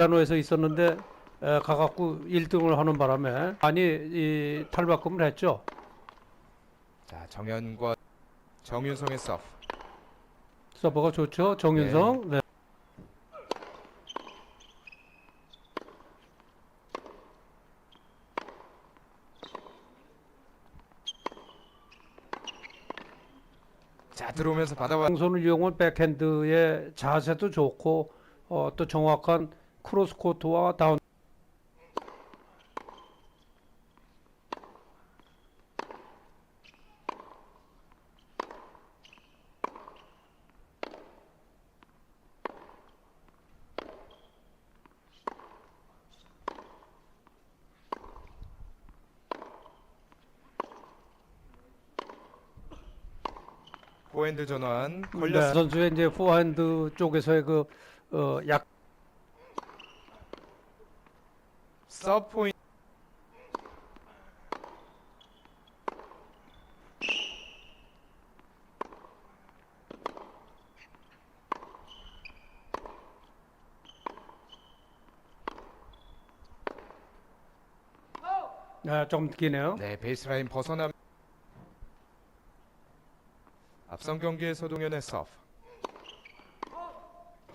피아노에서 있었는데 에, 가갖고 1등을 하는 바람에 많이 이 탈바꿈을 했죠. 자 정현과 정윤성의 서브. 서버가 좋죠. 정윤성. 네. 자 들어오면서 받아와. 양손을 이용한 백핸드의 자세도 좋고 어, 또 정확한 크로스 코트와 다운 포핸드 전환 네, 걸렸습니다. 선수의 이제 포핸드 쪽에서의 그 어, 약 서브 포인트. 네, 좀 기네요. 네 베이스라인 벗어남. 앞선 경기에서 동현의 서브.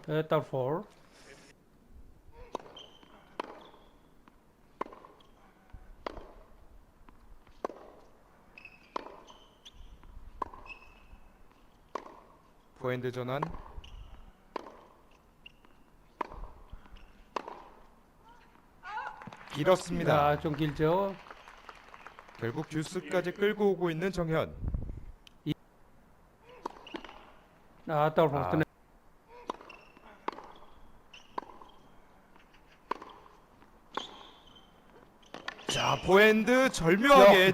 네, 딸 폴. 포핸드 전환. 길었습니다. 자, 좀 길죠. 결국 주스까지 끌고 오고 있는 정현. 아, 딸 폴. 아. 네. 자 포핸드 절묘하게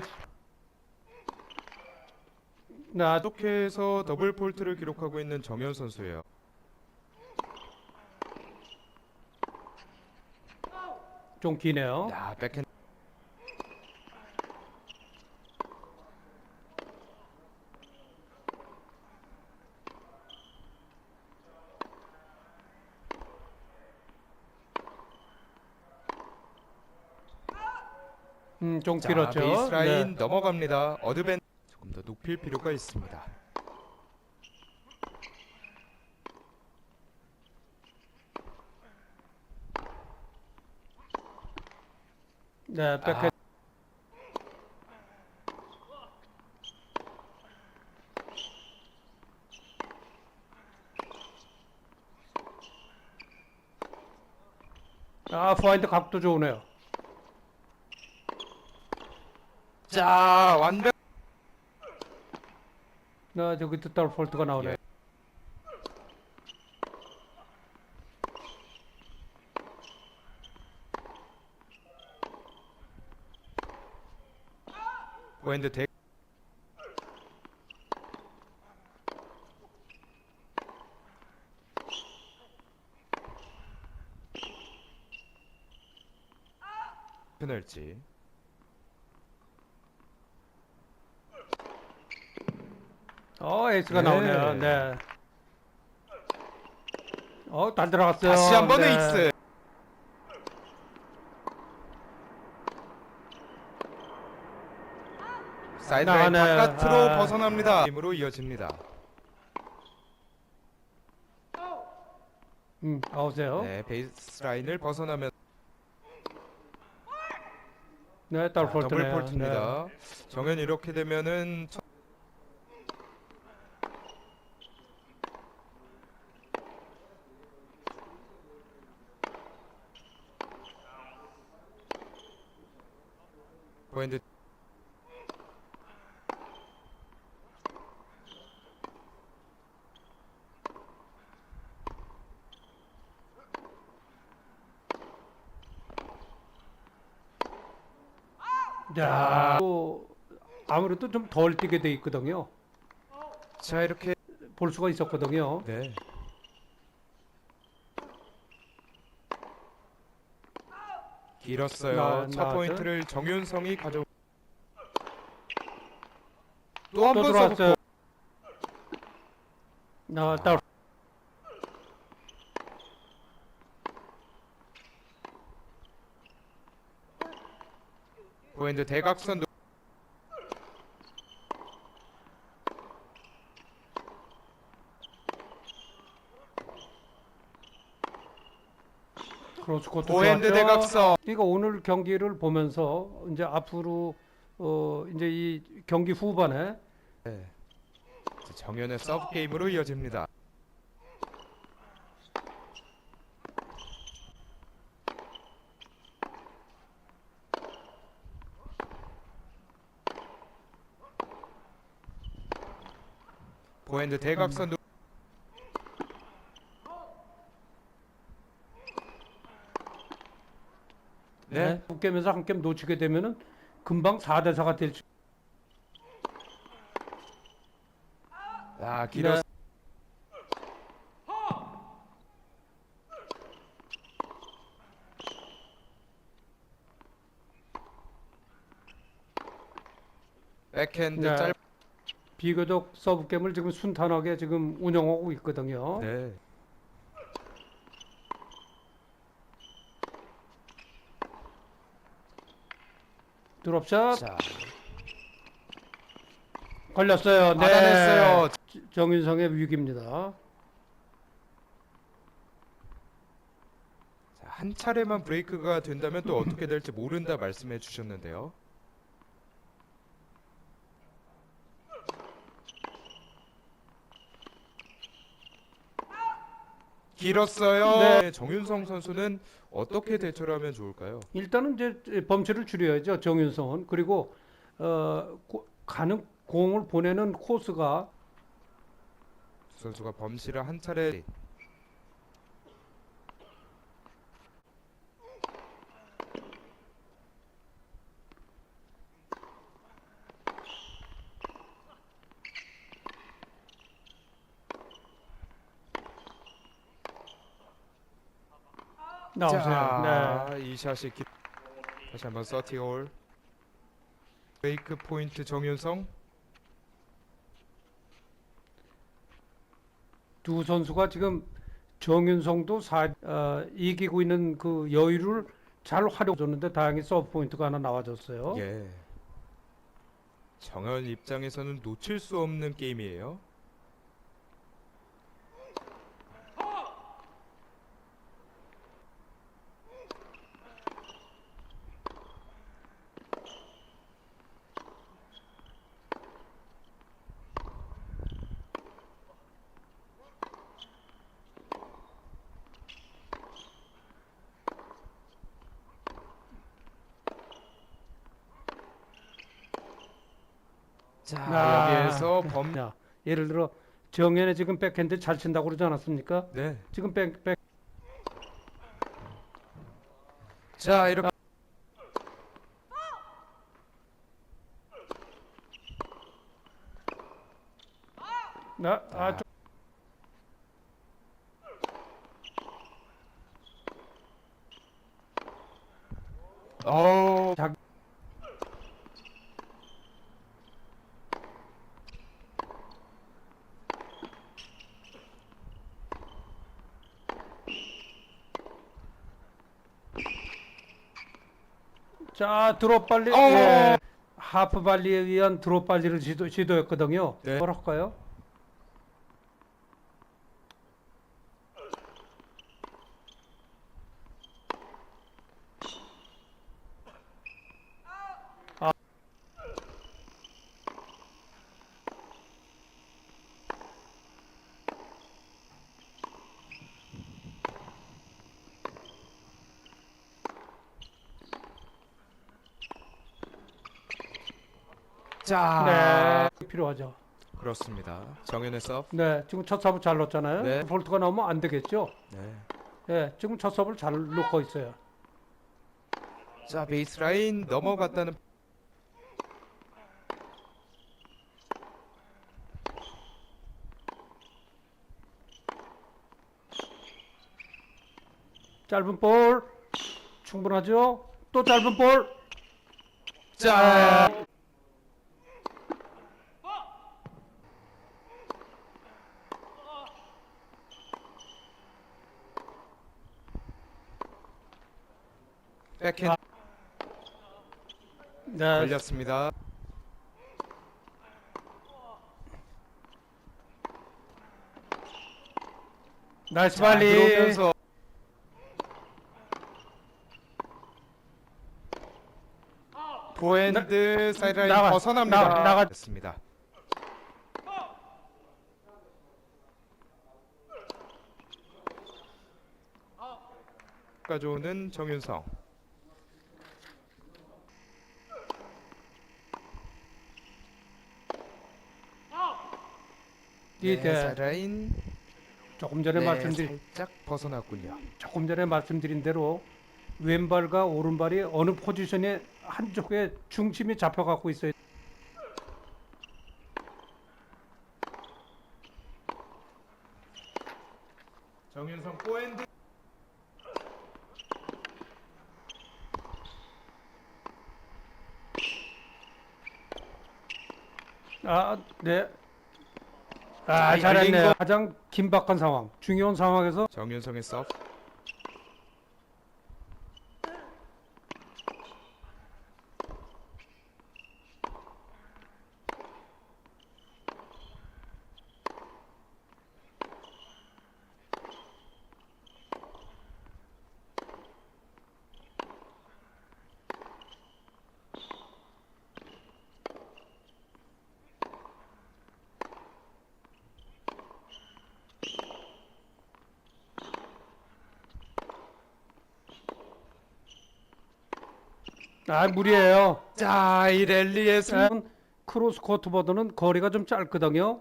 나 계속해서 더블 폴트를 기록하고 있는 정현 선수예요. 좀 기네요. 야 백핸드 음, 좀 자, 길었죠. 베이스라인 네. 넘어갑니다. 더 높일 필요가 있습니다. 네, 백핸드. 아. 아, 포핸드 각도 좋으네요. 자 완벽. 나 저기 딸 폴트가 나오네. 예. 대. 페널티. 어, 에이스가 네. 나오네요. 네. 어, 잘 들어갔어요. 다시 한번 네. 에이스. 사이드라인 나가네. 바깥으로 아. 벗어납니다. 힘으로 이어집니다. 음, 아웃이에요. 네, 네, 베이스 라인을 벗어나면 딸 자, 폴트네요. 더블 폴트입니다. 정현 이렇게 되면은 첫- 네. 자, 또 아무래도 좀 덜 뛰게 돼 있거든요. 자 이렇게 볼 수가 있었거든요. 네. 길었어요. 첫 포인트를 정윤성이 가져. 또한번 들어왔어요. 나 따. 포인트 대각선 코트 포핸드 좋았죠. 대각선 그러니까 오늘 경기를 보면서 이제 앞으로 어 이제 이 경기 후반에 네. 자, 정현의 서브 게임으로 이어집니다. 포핸드 대각선 네. 두 게임에서 한 게임 놓치게 되면은 금방 4대 4가 될 수. 아 길었 네. 백핸드 네. 짧 비교적 서브 게임을 지금 순탄하게 지금 운영하고 있거든요. 네. 드롭샷 자, 걸렸어요. 네. 받아냈어요. 정윤성의 위기입니다. 자, 한 차례만 브레이크가 된다면 또 어떻게 될지 모른다 말씀해 주셨는데요. 길었어요. 네. 정윤성 선수는 어떻게 대처를 하면 좋을까요? 일단은 이제 범실을 줄여야죠. 정윤성은 그리고 어 고- 가는 공을 보내는 코스가 두 선수가 범실을 한 차례 나오세요. 자, 네. 이 샷이 기... 다시 한번 서티홀 브레이크 포인트 정윤성 두 선수가 지금 정윤성도 사, 어, 이기고 있는 그 여유를 잘 활용해줬는데 다행히 서브 포인트가 하나 나와줬어요. 예. 정현 입장에서는 놓칠 수 없는 게임이에요. 자, 아, 여기에서 범 야, 예를 들어 정현이 지금 백핸드 잘 친다고 그러지 않았습니까? 네. 지금 백, 백 자, 이렇게 나, 아, 좀, 어, 자, 자, 드롭 발리. 어! 예. 하프 발리에 의한 드롭 발리를 시도, 시도했거든요. 네. 뭐랄까요? 자, 네. 필요하죠. 그렇습니다. 정현의 서브. 네, 지금 첫 서브 잘 넣었잖아요. 네. 볼트가 나오면 안 되겠죠. 네. 네, 지금 첫 서브를 잘 놓고 있어요. 자, 베이스 라인 넘어갔다는 짧은 볼 충분하죠. 또 짧은 볼. 자, 백핸드 네, 걸렸습니다. 나이스 자. 들어오면서 포핸드 사이드라인 나가, 벗어납니다. 나가. 됐습니다. 가져오는 정윤성. 이 네, 네, 사이드라인 조금 전에 네, 말씀드린 살짝 벗어났군요. 조금 전에 말씀드린 대로 왼발과 오른발이 어느 포지션에 한쪽에 중심이 잡혀 갖고 있어요. 정윤성 포핸드 아, 네. 아, 아, 거. 가장 긴박한 상황, 중요한 상황에서 정윤성의 서브 아, 무리예요. 자, 이 랠리의 승 자, 크로스 코트보다는 거리가 좀 짧거든요.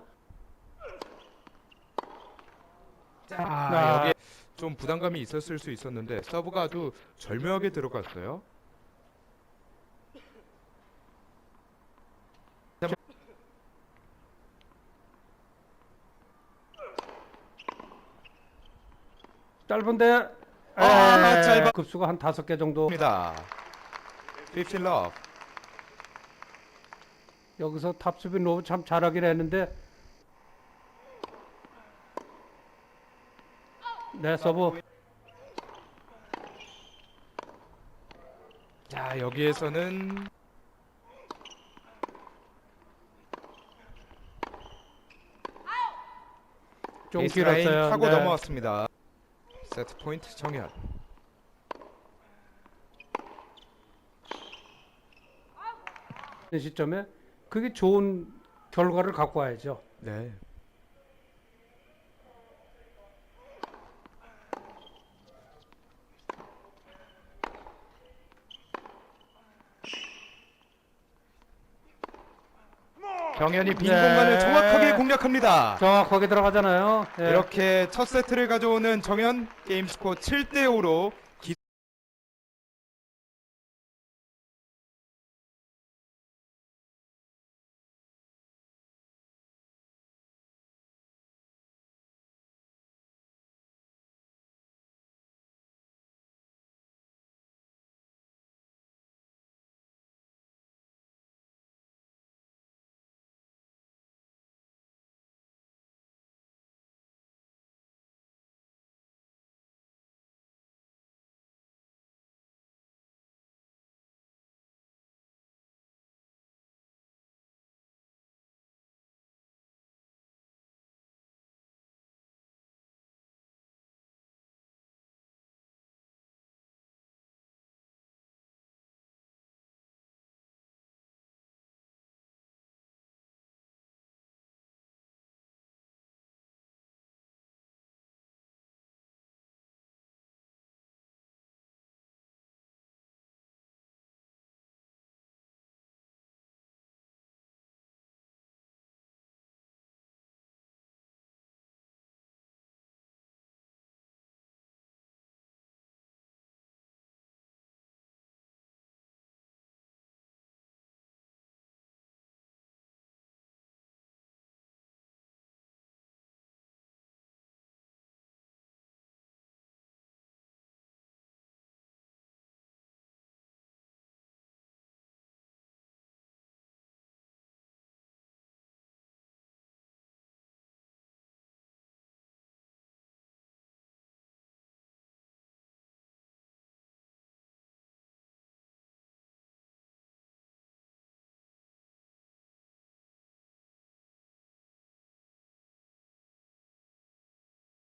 자, 아. 여기 좀 부담감이 있었을 수 있었는데 서브가 아주 절묘하게 들어갔어요. 짧은데 아, 에, 짧아. 급수가 한 다섯 개 정도. 입니다. 15 love. 여기서 탑스핀 로브 참 잘하긴 했는데 네 서브 자, 여기에서는 좀 길었어요. 타고 네. 넘어왔습니다. 세트 포인트 정현. 시점에 그게 좋은 결과를 갖고 와야죠. 네. 경현이 빈 네. 공간을 정확하게 공략합니다. 정확하게 들어가잖아요. 네. 이렇게 첫 세트를 가져오는 정현 게임 스코어 7대 5로